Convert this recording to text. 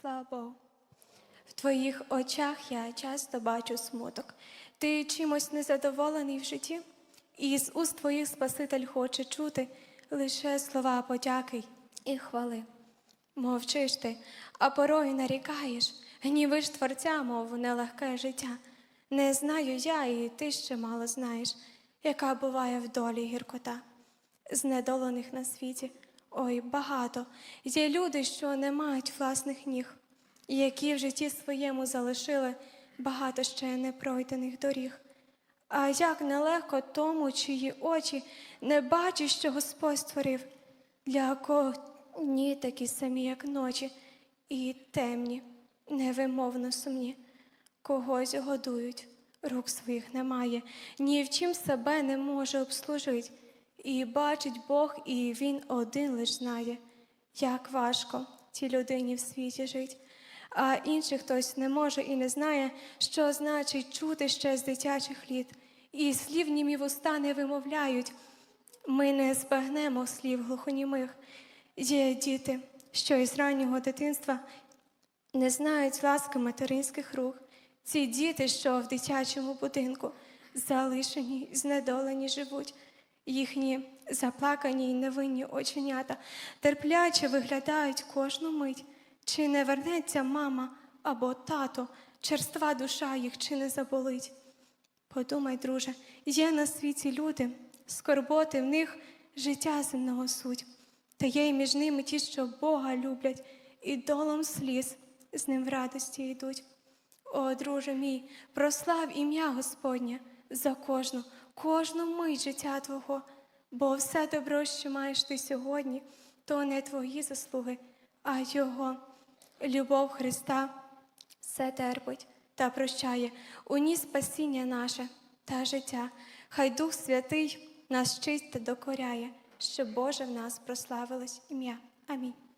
Слава Богу. В твоїх очах я часто бачу смуток. Ти чимось незадоволений в житті, і з уст твоїх Спаситель хоче чути лише слова подяки і хвали. Мовчиш ти, а порою нарікаєш, гнівиш творця, мов нелегке життя. Не знаю я, і ти ще мало знаєш, яка буває в долі гіркота. Знедолених на світі, ой, багато. Є люди, що не мають власних ніг, і які в житті своєму залишили багато ще непройдених доріг. А як нелегко тому, чиї очі не бачать, що Господь створив, для кого дні такі самі, як ночі, і темні, невимовно сумні. Когось годують, рук своїх немає, ні в чим себе не може обслужить. І бачить Бог, і Він один лиш знає, як важко цій людині в світі жить. А інший хтось не може і не знає, що значить чути ще з дитячих літ, і слів німі вуста не вимовляють. Ми не збагнемо слів глухонімих. Є діти, що із раннього дитинства не знають ласки материнських рук. Ці діти, що в дитячому будинку залишені, знедолені живуть. Їхні заплакані й невинні оченята терпляче виглядають кожну мить. Чи не вернеться мама або тато, черства душа їх чи не заболить? Подумай, друже, є на світі люди, скорботи в них життя земного суть, та є й між ними ті, що Бога люблять, і долом сліз з ним в радості йдуть. О, друже мій, прослав ім'я Господнє за кожну, кожну мить життя Твого, бо все добро, що маєш ти сьогодні, то не твої заслуги, а Його. Любов Христа все терпить та прощає, у ній спасіння наше та життя. Хай Дух Святий нас чисть та докоряє, щоб Боже в нас прославилось ім'я. Амінь.